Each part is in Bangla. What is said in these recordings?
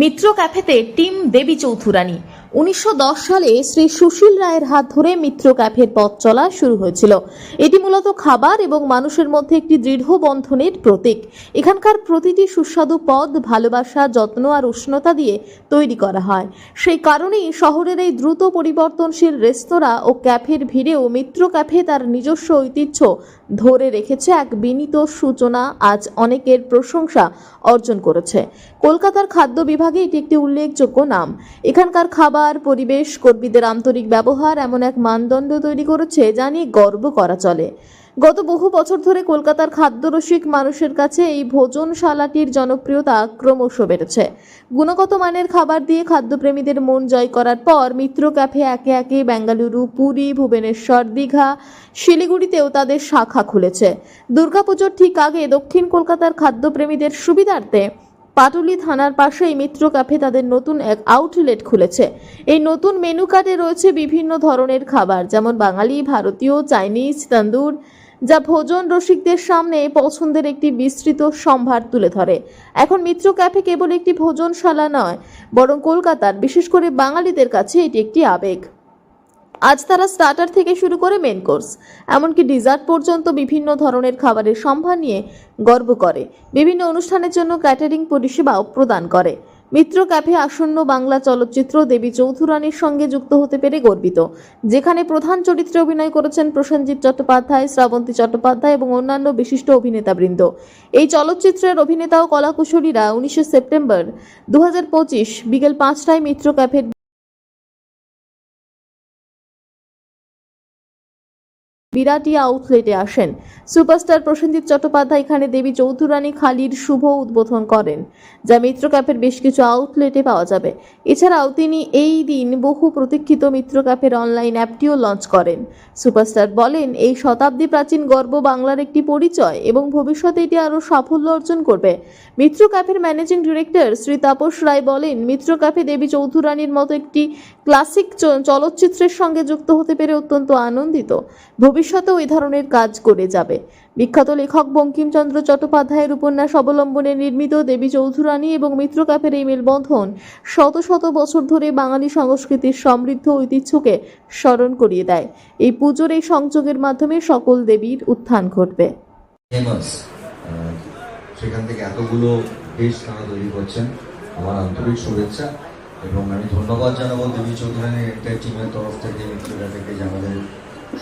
মিত্র ক্যাফেতে টিম দেবী চৌধুরানী। উনিশশো দশ সালে শ্রী সুশীল রায়ের হাত ধরে মিত্র ক্যাফের পথ চলা শুরু হয়েছিল। এটি মূলত খাবার এবং মানুষের মধ্যে একটি দৃঢ় বন্ধনের প্রতীক। এখানকার প্রতিটি সুস্বাদু পদ ভালোবাসা, যত্ন আর উষ্ণতা দিয়ে তৈরি করা হয়। সেই কারণেই শহরের এই দ্রুত পরিবর্তনশীল রেস্তোরাঁ ও ক্যাফের ভিড়েও মিত্র ক্যাফে তার নিজস্ব ঐতিহ্য ধরে রেখেছে এক বিনীত সূচনা আজ অনেকের প্রশংসা অর্জন করেছে। কলকাতার খাদ্য বিভাগে এটি একটি উল্লেখযোগ্য নাম। এখানকার খাবার পরিবেশ কর্মীদের আন্তরিক ব্যবহার এমন এক মানদণ্ড তৈরি করেছে যা নিয়ে গর্ব করা চলে। গত বহু বছর ধরে কলকাতার খাদ্যরসিক মানুষের কাছে এই ভোজনশালাটির জনপ্রিয়তা ক্রমশ বেড়েছে। গুণগত মানের খাবার দিয়ে খাদ্যপ্রেমীদের মন জয় করার পর মিত্র ক্যাফে একে একে বেঙ্গালুরু, পুরী, ভুবনেশ্বর, দীঘা, শিলিগুড়িতেও তাদের শাখা খুলেছে। দুর্গাপুজোর ঠিক আগে দক্ষিণ কলকাতার খাদ্যপ্রেমীদের সুবিধার্থে পাটুলি থানার পাশেই মিত্র ক্যাফে তাদের নতুন এক আউটলেট খুলেছে। এই নতুন মেনু কার্ডে রয়েছে বিভিন্ন ধরনের খাবার, যেমন বাঙালি, ভারতীয়, চাইনিজ, তন্দুর, যা ভোজন রসিকদের সামনে পছন্দের একটি বিস্তৃত সম্ভার তুলে ধরে। এখন মিত্র ক্যাফে কেবল একটি ভোজনশালা নয়, বরং কলকাতার, বিশেষ করে বাঙালিদের কাছে এটি একটি আবেগ। আজ তারা স্টার্টার থেকে শুরু করে মেন কোর্স এমনকি ডিজার্ট পর্যন্ত বিভিন্ন ধরনের খাবারের সম্ভার নিয়ে গর্ব করে। বিভিন্ন অনুষ্ঠানের জন্য ক্যাটারিং পরিষেবাও প্রদান করে। মিত্র ক্যাফে আসন্ন বাংলা চলচ্চিত্র দেবী চৌধুরানীর সঙ্গে যুক্ত হতে পেরে গর্বিত। যেখানে প্রধান চরিত্রে অভিনয় করেছেন প্রসেনজিৎ চট্টোপাধ্যায়, শ্রাবন্তী চট্টোপাধ্যায় এবং অন্যান্য বিশিষ্ট অভিনেতাবৃন্দ। এই চলচ্চিত্রের অভিনেতা ও কলাকুশলীরা উনিশে সেপ্টেম্বর দু হাজার পঁচিশ বিকেল পাঁচটায় মিত্র ক্যাফের বিরাটিয়া আউটলেটে আসেন। সুপারস্টার প্রসেনজিৎ চট্টোপাধ্যায় এখানে দেবী চৌধুরানী খালির শুভ উদ্বোধন করেন, যা মিত্র ক্যাফের বেশ কিছু আউটলেটে পাওয়া যাবে। এছাড়াও তিনি এই দিন বহু প্রতীক্ষিত মিত্র ক্যাফের অনলাইন অ্যাপটিও লঞ্চ করেন। সুপারস্টার বলেন, এই শতাব্দী প্রাচীন গর্ব বাংলার একটি পরিচয় এবং ভবিষ্যতে এটি আরও সাফল্য অর্জন করবে। মিত্র ক্যাফের ম্যানেজিং ডিরেক্টর শ্রী তাপস রায় বলেন, মিত্র ক্যাফে দেবী চৌধুরানীর মতো একটি ক্লাসিক চলচ্চিত্রের সঙ্গে যুক্ত হতে পেরে অত্যন্ত আনন্দিত। ভবিষ্যতেও এই ধরনের কাজ করে যাবে। বিখ্যাত লেখক বঙ্কিমচন্দ্র চট্টোপাধ্যায়ের উপন্যাস অবলম্বনে নির্মিত দেবী চৌধুরানী এবং মিত্র ক্যাফের এই মেলবন্ধন শত শত বছর ধরে বাঙালি সংস্কৃতির সমৃদ্ধ ঐতিহ্যকে স্মরণ করিয়ে দেয়। এই পুজোর এই সংযোগের মাধ্যমে সকল দেবীর উত্থান ঘটবে। সেখান থেকে এতগুলো ডিশ তারা তৈরি করছেন। আমার আন্তরিক শুভেচ্ছা এবং আমি ধন্যবাদ জানাব দেবী চৌধুরানী একটা টিমের তরফ থেকে, মিত্ররা থেকে যে আমাদের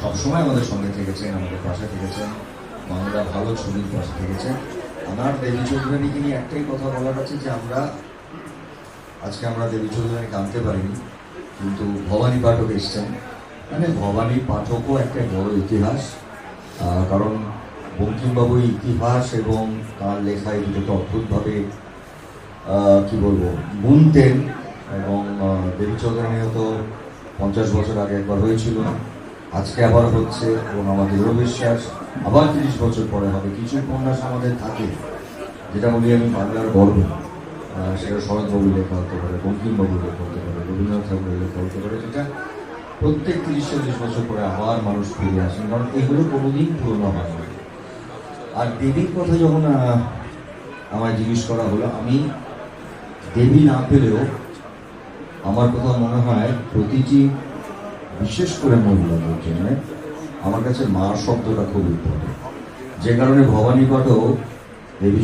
সবসময় আমাদের সঙ্গে থেকেছেন আমাদের পাশে থেকেছেন বাংলা ভালো, ছবির পাশে থেকেছেন আমার দেবী চৌধুরানীকে নিয়ে একটাই কথা বলার আছে যে আমরা, আজকে আমরা দেবী চৌধুরানীকে আনতে পারিনি, কিন্তু ভবানী পাঠক এসছেন। মানে ভবানী পাঠকও একটা বড় ইতিহাস কারণ বঙ্কিমবাবু ইতিহাস এবং তার লেখায় দুটোকে অদ্ভুতভাবে কি বলব, গুনতেন এবং দেবী চৌধুরানীও তো পঞ্চাশ বছর আগে একবার হয়েছিল। আজকে আবার হচ্ছে এবং আমাদের বিশ্বাস, আবার তিরিশ বছর পরে হবে। কিছু উপন্যাস আমাদের থাকে, যেটা বলি আমি বাংলার গর্ব সেটা শরৎবাবু লেখা হতে পারে বঙ্কিমবাবু লেখা হতে পারে, রবীন্দ্রনাথ ঠাকুরের লেখা হতে পারে, যেটা প্রত্যেক তিরিশ চল্লিশ বছর পরে আবার মানুষ ফিরে আসেন, কারণ এগুলো কোনোদিন পুরনো হয় না। আর দেবীর কথা যখন আমায় জিজ্ঞেস করা হলো, আমি দেবী না পেলেও আমার কথা মনে হয় প্রতিটি বিশেষ করে মহিলাদের জন্য আমার কাছে মা শব্দটা খুব ইম্পর্টেন্ট যে কারণে ভবানী পাঠক দেবী